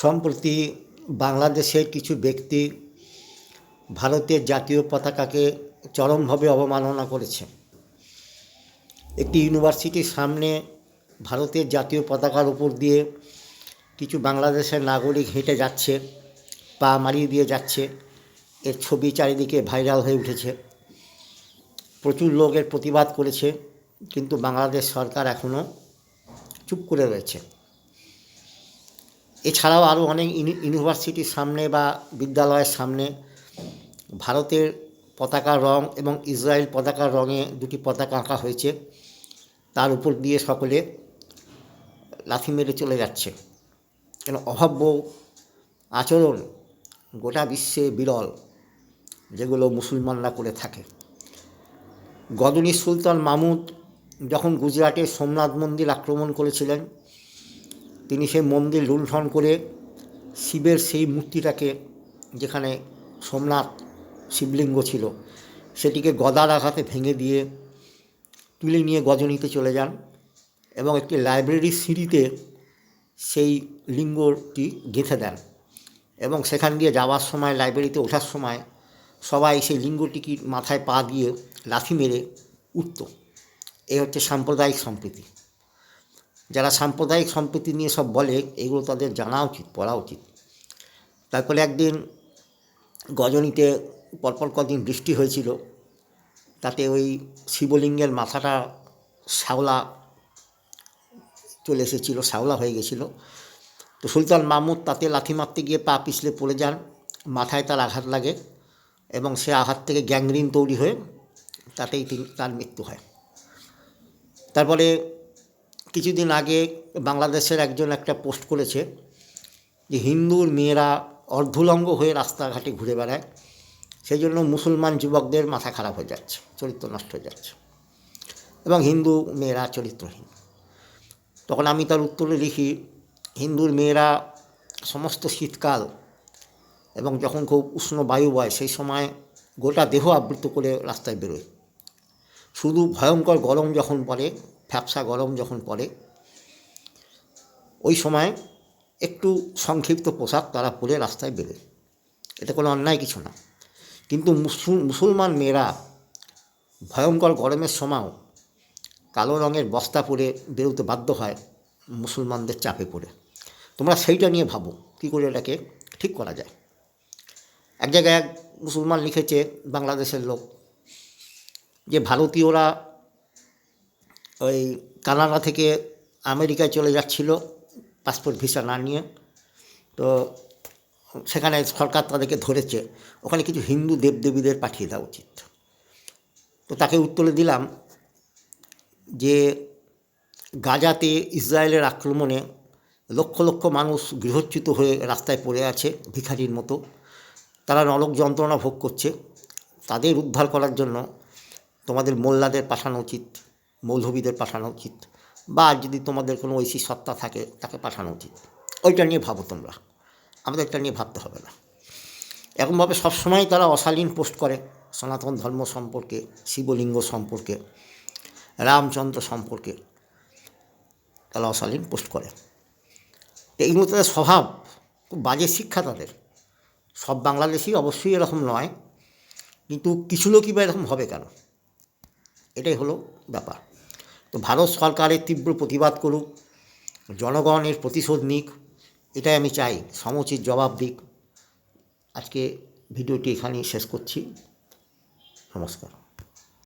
সম্প্রতি বাংলাদেশের কিছু ব্যক্তি ভারতের জাতীয় পতাকাকে চরমভাবে অবমাননা করেছে। একটি ইউনিভার্সিটির সামনে ভারতের জাতীয় পতাকার উপর দিয়ে কিছু বাংলাদেশের নাগরিক হেঁটে যাচ্ছে, পা মারিয়ে দিয়ে যাচ্ছে। এর ছবি চারিদিকে ভাইরাল হয়ে উঠেছে। প্রচুর লোক এর প্রতিবাদ করেছে, কিন্তু বাংলাদেশ সরকার এখনও চুপ করে রয়েছে। এছাড়াও আরও অনেক ইউনি- ইউনিভার্সিটির সামনে বা বিদ্যালয়ের সামনে ভারতের পতাকার রং এবং ইসরায়েল পতাকার রঙে দুটি পতাকা আঁকা হয়েছে। তার উপর দিয়ে সকলে লাথি মেরে চলে যাচ্ছে। কেন অভাব্য আচরণ গোটা বিশ্বে বিরল যেগুলো মুসলমানরা করে থাকে। গজনী সুলতান মামুদ যখন গুজরাটে সোমনাথ মন্দির আক্রমণ করেছিলেন তিনি সেই মন্দির লুণ্ঠন করে শিবের সেই মূর্তিটাকে যেখানে সোমনাথ শিবলিঙ্গ ছিল, সেটিকে গদার আঘাতে ভেঙে দিয়ে তুলে নিয়ে গজনীতে চলে যান এবং একটি লাইব্রেরির সিঁড়িতে সেই লিঙ্গটি গেঁথে দেন এবং সেখান দিয়ে যাওয়ার সময়, লাইব্রেরিতে ওঠার সময় সবাই সেই লিঙ্গটিকে মাথায় পা দিয়ে লাথি মেরে উঠত। এই হচ্ছে সাম্প্রদায়িক সম্প্রীতি। যারা সাম্প্রদায়িক সম্প্রীতি নিয়ে সব বলে, এগুলো তাদের জানা উচিত, পড়া উচিত। তারপরে একদিন গজনীতে পরপর কদিন বৃষ্টি হয়েছিল, তাতে ওই শিবলিঙ্গের মাথাটা শ্যাওলা চলে এসেছিল, শ্যাওলা হয়ে গেছিল। তো সুলতান মাহমুদ তাতে লাথি মারতে গিয়ে পা পিছলে পড়ে যান, মাথায় তার আঘাত লাগে এবং সে আঘাত থেকে গ্যাংরিন তৈরি হয়ে তাতেই তিনি, তার মৃত্যু হয়। তারপরে কিছুদিন আগে বাংলাদেশের একজন একটা পোস্ট করেছে যে হিন্দুর মেয়েরা অর্ধুলঙ্গ হয়ে রাস্তাঘাটে ঘুরে বেড়ায় সেই জন্য মুসলমান যুবকদের মাথা খারাপ হয়ে যাচ্ছে, চরিত্র নষ্ট হয়ে যাচ্ছে এবং হিন্দু মেয়েরা চরিত্রহীন। তখন আমি তার উত্তরে লিখি, হিন্দুর মেয়েরা সমস্ত শীতকাল এবং যখন খুব উষ্ণ বায়ু বয়, সেই সময় গোটা দেহ আবৃত করে রাস্তায় বেরোয়। শুধু ভয়ঙ্কর গরম যখন পড়ে ফ্যাপসা গরম যখন পড়ে ওই সময় একটু সংক্ষিপ্ত পোশাক তারা পরে রাস্তায় বেরোয়। এটা কোনো অন্যায় কিছু না। কিন্তু মুসলমান মেয়েরা ভয়ঙ্কর গরমের সময়ও কালো রঙের বস্তা পরে বেরোতে বাধ্য হয় মুসলমানদের চাপে পড়ে। তোমরা সেইটা নিয়ে ভাবো, কী করে এটাকে ঠিক করা যায়? এক জায়গায় এক মুসলমান লিখেছে বাংলাদেশের লোক যে, ভারতীয়রা ওই কানাডা থেকে আমেরিকায় চলে যাচ্ছিল পাসপোর্ট ভিসা না নিয়ে। তো সেখানে সরকার তাদেরকে ধরেছে, ওখানে কিছু হিন্দু দেবদেবীদের পাঠিয়ে দেওয়া উচিত। তো তাকে উত্তরে দিলাম যে গাজাতে ইসরায়েলের আক্রমণে লক্ষ লক্ষ মানুষ গৃহচ্যুত হয়ে রাস্তায় পড়ে আছে ভিখারির মতো। তারা নরক যন্ত্রণা ভোগ করছে। তাদের উদ্ধার করার জন্য তোমাদের মোল্লাদের পাঠানো উচিত। মৌলভীদের পাঠানো উচিত বা যদি তোমাদের কোনো ঐশী সত্তা থাকে, তাকে পাঠানো উচিত। ওইটা নিয়ে ভাবো তোমরা। আমাদের এটা নিয়ে ভাবতে হবে না। এরকমভাবে সবসময় তারা অশালীন পোস্ট করে সনাতন ধর্ম সম্পর্কে, শিবলিঙ্গ সম্পর্কে, রামচন্দ্র সম্পর্কে। তারা অশালীন পোস্ট করে। এইগুলো তাদের স্বভাব খুব বাজে শিক্ষা তাদের। সব বাংলাদেশি অবশ্যই এরকম নয়, কিন্তু কিছু লোকই বা এরকম হবে কেন? এটাই হলো ব্যাপার। তো ভারত সরকারের তীব্র প্রতিবাদ করুক, জনগণের প্রতিশোধ নিক, এটাই আমি চাই, সমুচিত জবাব দিক। আজকে ভিডিওটি এখানেই শেষ করছি। নমস্কার।